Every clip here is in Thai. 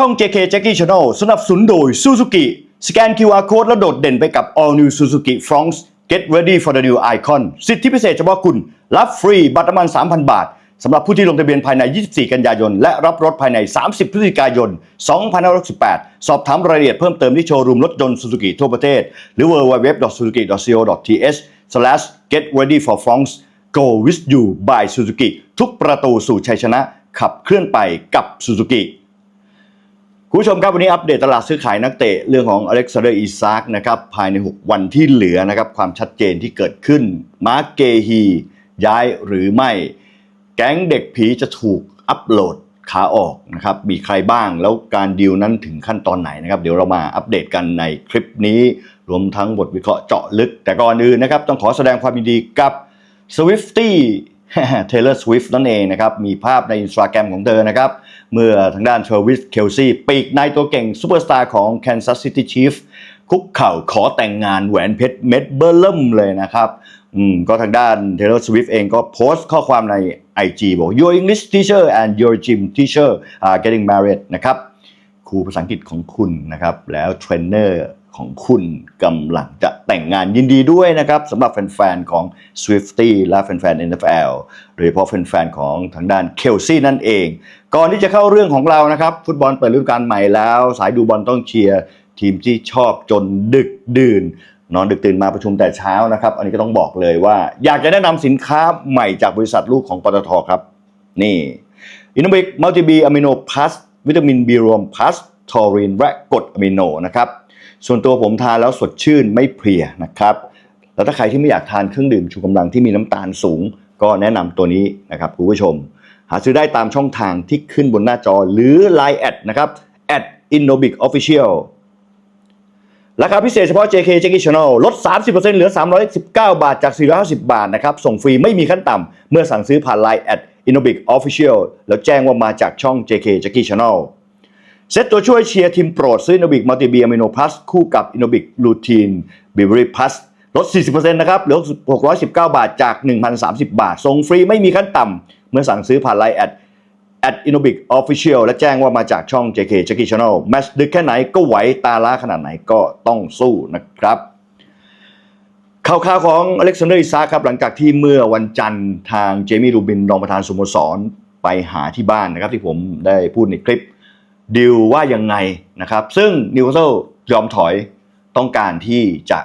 ช่อง JK Jackie Channel สนับสนุนโดย Suzuki สแกน QR Code แล้วโดดเด่นไปกับ All New Suzuki Fronx Get ready for the new icon สิทธิพิเศษเฉพาะคุณ รับฟรีบัตรน้ำมัน 3,000 บาทสำหรับผู้ที่ลงทะเบียนภายใน 24 กันยายน และรับรถภายใน 30 พฤศจิกายน 2568 สอบถามรายละเอียดเพิ่มเติมที่โชว์รูมรถยนต์ Suzuki ทั่วประเทศ หรือ www.suzuki.co.th/get ready for Fronx Go with you by Suzuki ทุกประตูสู่ชัยชนะขับเคลื่อนไปกับ Suzuki คุณผู้ชมครับวันนี้อัปเดตตลาดซื้อขายนักเตะเรื่องของอเล็กซานเดอร์อีซากนะครับภายใน 6 วันที่เหลือนะครับความชัดเจนที่เกิดขึ้น มาร์กเกฮีย้ายหรือไม่ แก๊งเด็กผีจะถูกอัปโหลดขาออกนะครับมีใครบ้างแล้วการดีลนั้นถึงขั้นตอนไหนนะครับ เดี๋ยวเรามาอัปเดตกันในคลิปนี้ รวมทั้งบทวิเคราะห์เจาะลึก แต่ก่อนอื่นนะครับต้องขอแสดงความยินดีกับ Swifty Taylor Swift นั่นเองนะครับ มีภาพในอินสตาแกรมของเธอนะครับ เมื่อทางด้านเทรวิสเคลซีปีกนายตัวเก่งซูเปอร์สตาร์ของ Kansas City Chiefs คุกเข่าขอแต่งงานแหวนเพชรเม็ดเบอร์เริ่มเลยนะครับอืมก็ทางด้าน Taylor Swift เองก็โพสต์ข้อความใน IG บอก Your English teacher and your gym teacher are getting married นะครับครูภาษาอังกฤษของคุณนะครับ แล้วเทรนเนอร์ ของคุณกำลังจะแต่งงานยินดีด้วยนะครับสำหรับแฟนๆของ Swifty และแฟนๆ NFL โดยเฉพาะแฟนๆของทางด้านเคลซี่นั่นเอง ก่อนที่จะเข้าเรื่องของเรานะครับ ฟุตบอลเปิดฤดูกาลใหม่แล้ว สายดูบอลต้องเชียร์ทีมที่ชอบจนดึกดื่น นอนดึกตื่นมาประชุมแต่เช้านะครับ อันนี้ก็ต้องบอกเลยว่า อยากจะแนะนำสินค้าใหม่จากบริษัทลูกของปตทครับ นี่อินโนบิกมัลติบีอะมิโนพลัสวิตามินบีรวมพลัส ทอรินและกรดอะมิโนนะครับส่วนตัวผมทานแล้วสดชื่นไม่เพลียนะครับแล้วถ้าใครที่ไม่อยากทานเครื่องดื่มชูกำลังที่มีน้ำตาลสูง ก็แนะนำตัวนี้นะครับคุณผู้ชม หาซื้อได้ตามช่องทางที่ขึ้นบนหน้าจอหรือ Line แอดนะครับแอด Innobic Official ราคาพิเศษเฉพาะ JK Jackie Channel ลด 30%เหลือ 319 บาทจาก 450 บาทนะครับ ส่งฟรีไม่มีขั้นต่ำ เมื่อสั่งซื้อผ่าน Line แอด Innobic Official แล้วแจ้งว่ามาจากช่อง JK Jackie Channel เซตตัวช่วยเชียร์ทีมโปรด ซื้อ Innobic Multi B Amino Plus คู่กับ Innobic Lutein b i b e r y Plus ลด 40%นะครับเหลือ 619 บาทจาก 1,030 บาท ส่งฟรีไม่มีขั้นต่ำ เมื่อสั่งซื้อผ่าน Line แอด at Innobic Official และแจ้งว่ามาจากช่อง JK Jackie Channel แมชดึกแค่ไหนก็ไหว ตาล้าขนาดไหนก็ต้องสู้นะครับข่าวข่าวของอเล็กซานเดอร์อิซาครับ หลังจากที่เมื่อวันจันทร์ทางเจมี่รูบินรองประธานสโมสรไปหาที่บ้านนะครับ ที่ผมได้พูดในคลิป ดิวว่ายังไงนะครับ ซึ่งนิวคาสเซิลยอมถอยต้องการที่จะ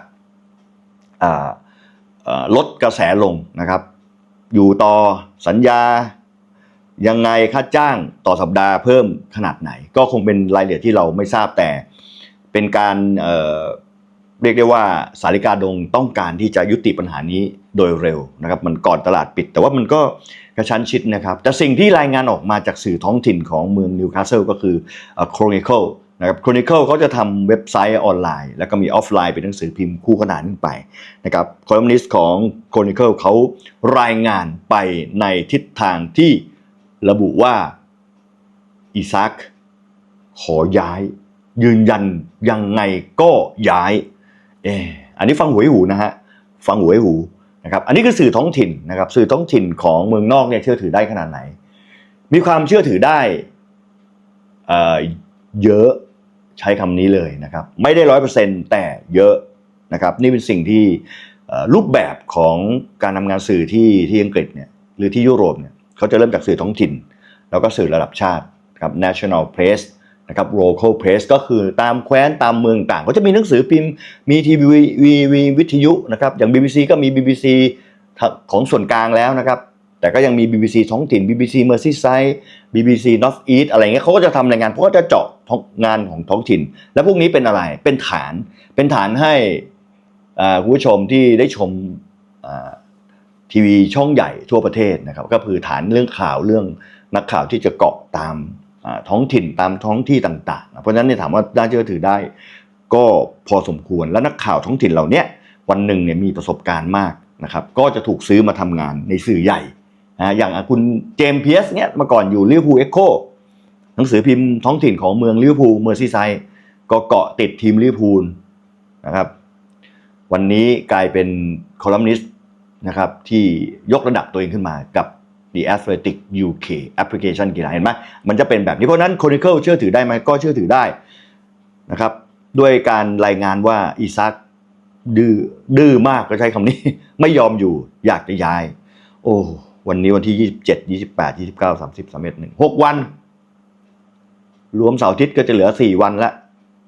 ลดกระแสลงนะครับ อยู่ต่อสัญญายังไงค่าจ้างต่อสัปดาห์เพิ่มขนาดไหน ก็คงเป็นรายละเอียดที่เราไม่ทราบแต่ เป็นการเเรียกได้ว่าสาริกาดงต้องการที่จะยุติปัญหานี้ โดยเร็วนะครับมันก่อนตลาดปิด แต่ว่ามันก็กระชั้นชิดนะครับ แต่สิ่งที่รายงานออกมาจากสื่อท้องถิ่นของเมืองนิวคาสเซิลก็คือโครนิเคิลนะครับโครนิเคิลเขาจะทำเว็บไซต์ออนไลน์ แล้วก็มีออฟไลน์เป็นหนังสือพิมพ์คู่ขนานขึ้นไปนะครับคอลัมนิสต์ของโครนิเคิลเขารายงานไปในทิศทางที่ระบุว่าอิซักขอย้าย ยืนยันยังไงก็ย้ายเอออันนี้ฟังหว้หูนะฮะฟังหว้หู นะครับอันนี้คือสื่อท้องถิ่นนะครับสื่อท้องถิ่นของเมืองนอกเนี่ยเชื่อถือได้ขนาดไหน มีความเชื่อถือได้เอ่อเยอะใช้คำนี้เลยนะครับไม่ได้ร้อยเปอร์เซ็นต์แต่เยอะนะครับนี่เป็นสิ่งที่รูปแบบของการทำงานสื่อที่ที่อังกฤษเนี่ยหรือที่ยุโรปเนี่ยเขาจะเริ่มจากสื่อท้องถิ่น แล้วก็สื่อระดับชาติครับ national press นะครับ local press ก็คือตามแคว้นตามเมืองต่าง ก็จะมีหนังสือพิมพ์มีทีวีวีวิทยุนะครับ อย่าง BBC ก็มี BBC ของส่วนกลางแล้วนะครับ แต่ก็ยังมี BBC ท้องถิ่น BBC Merseyside BBC North East อะไรเงี้ยเขาก็จะทำรายงานเพราะว่าจะเจาะงานของท้องถิ่น แล้วพวกนี้เป็นอะไรเป็นฐานเป็นฐานให้คุณผู้ชมที่ได้ชมทีวีช่องใหญ่ทั่วประเทศนะครับ ก็คือฐานเรื่องข่าวเรื่องนักข่าวที่จะเกาะตาม ท้องถิ่นตามท้องที่ต่างๆ เพราะฉะนั้นเนี่ยถามว่าน่าเชื่อถือได้ ก็พอสมควรแล้วนักข่าวท้องถิ่นเหล่านี้วันหนึ่งเนี่ยมีประสบการณ์มากนะครับก็จะถูกซื้อมาทำงานในสื่อใหญ่นะอย่างคุณเจมส์เพียสเนี่ยเมื่อก่อนอยู่ลิเวอร์พูลเอ็กโคหนังสือพิมพ์ท้องถิ่นของเมืองลิเวอร์พูลเมอร์ซีไซด์ก็เกาะติดทีมลิเวอร์พูลนะครับวันนี้กลายเป็นคอลัมนิสต์นะครับที่ยกระดับตัวเองขึ้นมากับ The Athletic UK แอปพลิเคชันกีฬาเห็นไหมมันจะเป็นแบบนี้เพราะนั้น Chronicle เชื่อถือได้ไหมก็เชื่อถือได้นะครับด้วยการรายงานว่าอีซักดื้อดื้อมากก็ใช้คำนี้ ไม่ยอมอยู่อยากจะย้าย โอ้วันนี้วันที่ 27 28 29 30 31 1 6 วัน รวมเสาร์อาทิตย์ก็จะเหลือ 4 วันแล้ว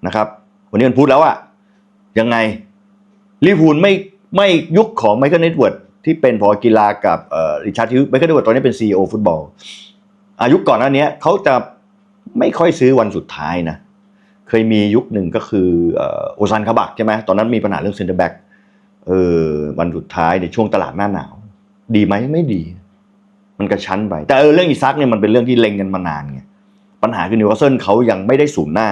นะครับ วันนี้มันพูดแล้วอะยังไงลิเวอร์พูลไม่ไม่ยุคของไมเคิลเน็ตเวิร์ด ที่เป็นพอกีฬากับริชาร์ดฮิวไมเคิลเน็ตเวิร์ดตอนนี้เป็นซีอฟุตบอล อายุก่อนหน้านี้เขาจะไม่ค่อยซื้อวันสุดท้ายนะ เคยมียุคหนึ่งก็คือโอซันคาบักใช่ไหมตอนนั้นมีปัญหาเรื่องเซนเตอร์แบ็กเออวันสุดท้ายในช่วงตลาดหน้าหนาว ดีไหมไม่ดี มันกระชั้นไป แต่เออเรื่องอีซักเนี่ยมันเป็นเรื่องที่เล็งกันมานานไงปัญหาคือนิวคาสเซิลเขายังไม่ได้ศูนย์หน้า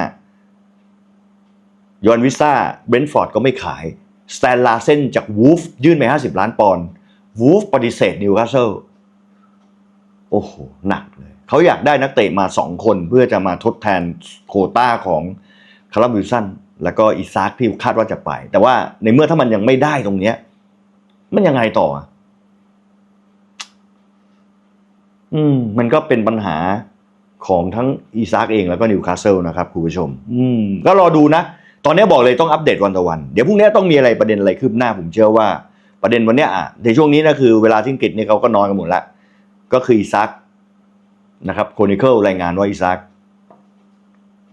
ยอนวิซ่าเบรนฟอร์ดก็ไม่ขาย สแตนลาเซนจากวูฟยื่นไป 50 ล้านปอนด์ วูฟปฏิเสธนิวคาสเซิลโอ้โห หนักเลย เขาอยากได้นักเตะมาสองคนเพื่อจะมาทดแทนโควต้าของคาร์ลวิลสันแล้วก็อีซากที่คาดว่าจะไป แต่ว่าในเมื่อถ้ามันยังไม่ได้ตรงเนี้ย มันยังไงต่ออะอืม มันก็เป็นปัญหาของทั้งอีซากเองแล้วก็นิวคาสเซิลนะครับคุณผู้ชม อืม ก็รอดูนะ ตอนนี้บอกเลยต้องอัปเดตวันต่อวัน เดี๋ยวพรุ่งนี้ต้องมีอะไรประเด็นอะไรคืบหน้าผมเชื่อว่า ประเด็นวันเนี้ยอะในช่วงนี้นะคือเวลาที่อังกฤษเนี่ยเขาก็นอนกันหมดละก็คืออีซักนะครับโคนิเคิลรายงานว่าอีซัก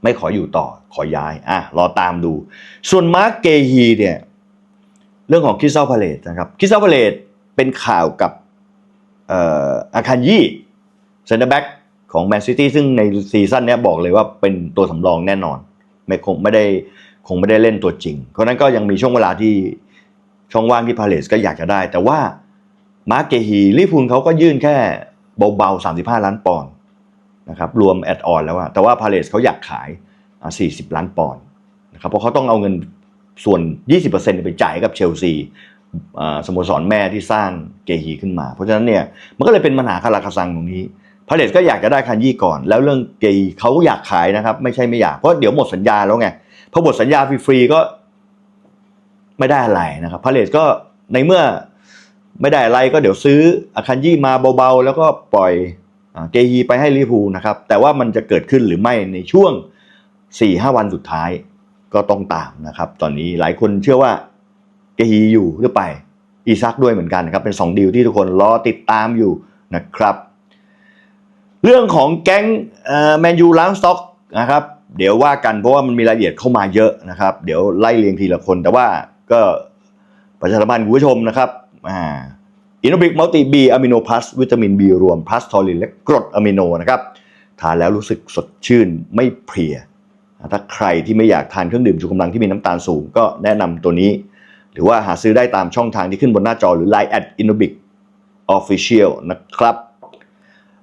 ไม่ขออยู่ต่อขอย้ายอะรอตามดู ส่วนมาร์กเกฮีเนี่ยเรื่องของคิสซาพาเลตนะครับคิสซาพาเลตเป็นข่าวกับเอ่ออาคันยี่เซนเตอร์แบ็กของแมนซิตี้ซึ่งในซีซั่นเนี้ยบอกเลยว่าเป็นตัวสำรองแน่นอน ไม่คงไม่ได้คงไม่ได้เล่นตัวจริง เพราะนั้นก็ยังมีช่วงเวลาที่ ช่องว่างที่พาเลสก็อยากจะได้ แต่ว่ามาร์เกฮีลิฟูลเขาก็ยื่นแค่เบาๆ 35 ล้านปอนด์นะครับรวมแอดออนแล้วอะแต่ว่าพาเลสเขาอยากขายอะ40 ล้านปอนด์นะครับเพราะเขาต้องเอาเงินส่วน 20%ไปจ่ายกับเชลซีสโมสรแม่ที่สร้างเกฮีขึ้นมา เพราะฉะนั้นเนี่ยมันก็เลยเป็นปัญหาคาราคาซังตรงนี้พาเลสก็อยากจะได้คันยี่ก่อน แล้วเรื่องเกย์เขาก็อยากขายนะครับ ไม่ใช่ไม่อยาก เพราะเดี๋ยวหมดสัญญาแล้วไงพอหมดสัญญาฟรีๆก็ ไม่ได้อะไรนะครับพาเลสก็ในเมื่อไม่ได้อะไรก็เดี๋ยวซื้ออาคันยี่มาเบาๆ แล้วก็ปล่อยเกยีไปให้ลิพูนะครับ แต่ว่ามันจะเกิดขึ้นหรือไม่ในช่วง 4-5 วันสุดท้ายก็ต้องตามนะครับ ตอนนี้หลายคนเชื่อว่าเกยีอยู่หรือไป อีซักด้วยเหมือนกันนะครับ เป็น 2 ดีลที่ทุกคนรอติดตามอยู่นะครับ เรื่องของแก๊งแมนยูล้างสต็อกนะครับ เดี๋ยวว่ากันเพราะว่ามันมีรายละเอียดเข้ามาเยอะนะครับ เดี๋ยวไล่เรียงทีละคนแต่ว่า ก็ประชาสัมพันธ์คุณผู้ชมนะครับอ่าอินโนบิกมัลติบีอะมิโนพลัสวิตามินบีรวมพลัสทอรินและกรดอะมิโนนะครับทานแล้วรู้สึกสดชื่นไม่เพลีย ถ้าใครที่ไม่อยากทานเครื่องดื่มชูกำลังที่มีน้ำตาลสูงก็แนะนำตัวนี้ หรือว่าหาซื้อได้ตามช่องทางที่ขึ้นบนหน้าจอหรือ Line แอดอินโนบิกออฟฟิเชียลนะครับ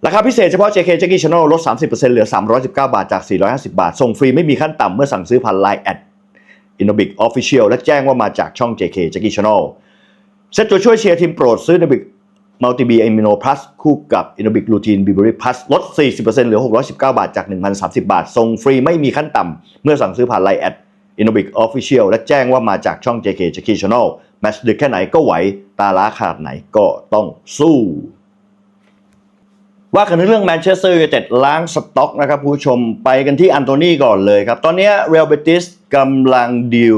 ราคาพิเศษเฉพาะ JK Jackie Channel ลด 30%เหลือ 319 บาทจาก 450 บาท ส่งฟรีไม่มีขั้นต่ำเมื่อสั่งซื้อผ่าน Line แอด Innobic Official และแจ้งว่ามาจากช่อง JK Jackie Channel เซตตัวช่วยเชียร์ทีมโปรดซื้อ Innobic Multi B Amino Plus คู่กับ Innobic Lutein b i b e r y Plus ลด 40%เหลือ 619 บาทจาก 1,030 บาท ส่งฟรีไม่มีขั้นต่ำ เมื่อสั่งซื้อผ่าน Line แอด Innobic Official และแจ้งว่ามาจากช่อง JK Jackie Channel แมตช์ดึกแค่ไหนก็ไหว ตาล้าขาดไหนก็ต้องสู้ ว่ากันในเรื่องแมนเชสเตอร์ยูไนเต็ดล้างสต็อกนะครับผู้ชมไปกันที่อันโตนีก่อนเลยครับ ตอนนี้เรอัลเบติสกำลังดีล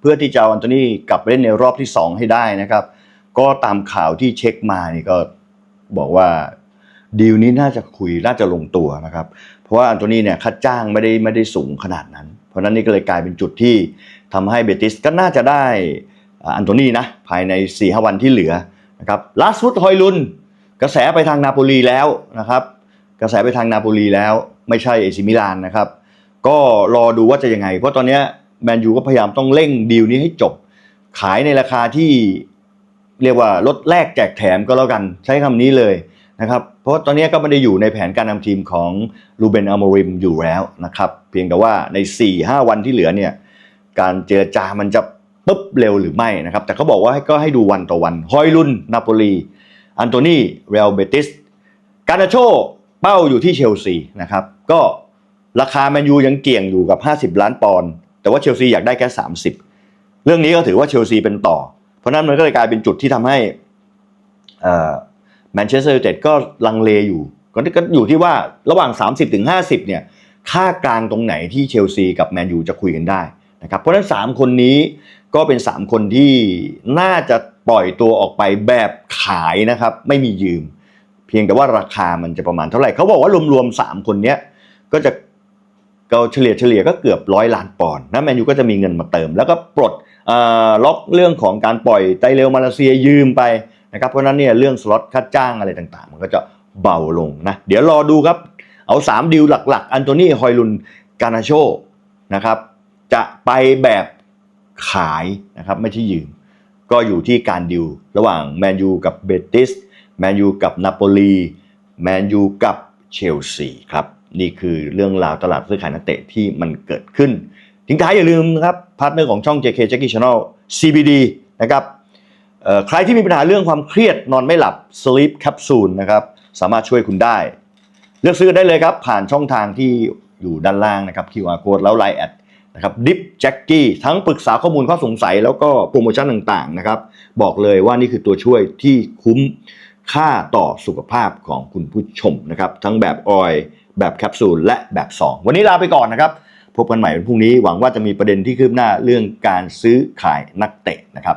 เพื่อที่จะเอาอันโตนีกลับไปเล่นในรอบที่ 2 ให้ได้นะครับ ก็ตามข่าวที่เช็คมานี่ก็บอกว่าดีลนี้น่าจะคุยน่าจะลงตัวนะครับ เพราะว่าอันโตนีเนี่ยค่าจ้างไม่ได้ไม่ได้สูงขนาดนั้น เพราะนั้นนี่ก็เลยกลายเป็นจุดที่ทำให้เบติสก็น่าจะได้อันโตนีนะภายใน4-5วันที่เหลือนะครับลาสฟุตฮอยลุน กระแสไปทางนาโปลีแล้วนะครับ กระแสไปทางนาโปลีแล้ว ไม่ใช่เอซิมิลานนะครับ ก็รอดูว่าจะยังไง เพราะตอนนี้แมนยูก็พยายามต้องเร่งดีลนี้ให้จบ ขายในราคาที่เรียกว่าลดแลกแจกแถมก็แล้วกันใช้คำนี้เลยนะครับ เพราะตอนนี้ก็ไม่ได้อยู่ในแผนการนำทีมของลูเบนอโมริมอยู่แล้วนะครับ เพียงแต่ว่าใน 4-5 วันที่เหลือเนี่ยการเจรจามันจะปุ๊บเร็วหรือไม่นะครับ แต่เขาบอกว่าก็ให้ดูวันต่อวัน ฮอยลุนนาโปลี อันโตนีเรอัลเบติสการนาโชเป้าอยู่ที่เชลซีนะครับก็ราคาแมนยูยังเกี่ยงอยู่กับ 50 ล้านปอนด์แต่ว่าเชลซีอยากได้แค่ 30 เรื่องนี้ก็ถือว่าเชลซีเป็นต่อ เพราะนั้นมันก็เลยกลายเป็นจุดที่ทำให้แมนเชสเตอร์ยูไนเต็ดก็ลังเลอยู่ก็อยู่ที่ว่าระหว่าง 30ถึง50เนี่ยค่ากลางตรงไหนที่เชลซีกับแมนยูจะคุยกันได้ นะครับเพราะฉะนั้น 3 คนนี้ก็เป็น 3 คนที่น่าจะปล่อยตัวออกไปแบบขายนะครับ ไม่มียืม เพียงแต่ว่าราคามันจะประมาณเท่าไหร่เขาบอกว่ารวมๆ3 คนนี้ก็จะก็เฉลี่ยเฉลี่ยก็เกือบร้อยล้านปอนด์นะแมนยูก็จะมีเงินมาเติม แล้วก็ปลดล็อกเรื่องของการปล่อยไตเรลมาเลเซียยืมไปนะครับเพราะฉะนั้นเนี่ยเรื่องสล็อตค่าจ้างอะไรต่างๆ มันก็จะเบาลงนะเดี๋ยวรอดูครับเอา 3ดิวหลักๆ อันโตนีฮอยลุนกานาโชนะครับ จะไปแบบขายนะครับไม่ใช่ยืม ก็อยู่ที่การดิวระหว่างแมนยูกับเบติสแมนยูกับนาโปลีแมนยูกับเชลซีครับนี่คือเรื่องราวตลาดซื้อขายนักเตะที่มันเกิดขึ้น ทิ้งท้ายอย่าลืมนะครับพาร์ทเนอร์ของช่อง JK Jackie Channel CBD นะครับใครที่มีปัญหาเรื่องความเครียดนอนไม่หลับ Sleep Capsule นะครับสามารถช่วยคุณได้ เลือกซื้อได้เลยครับ ผ่านช่องทางที่อยู่ด้านล่างนะครับ QR code แล้ว Line แอด นะครับดิฟแจ็คกี้ทั้งปรึกษาข้อมูลข้อสงสัยแล้วก็โปรโมชั่นต่างๆนะครับ บอกเลยว่านี่คือตัวช่วยที่คุ้มค่าต่อสุขภาพของคุณผู้ชมนะครับ ทั้งแบบออยล์แบบแคปซูลและแบบซองวันนี้ลาไปก่อนนะครับ พบกันใหม่วันพรุ่งนี้หวังว่าจะมีประเด็นที่คืบหน้าเรื่องการซื้อขายนักเตะนะครับ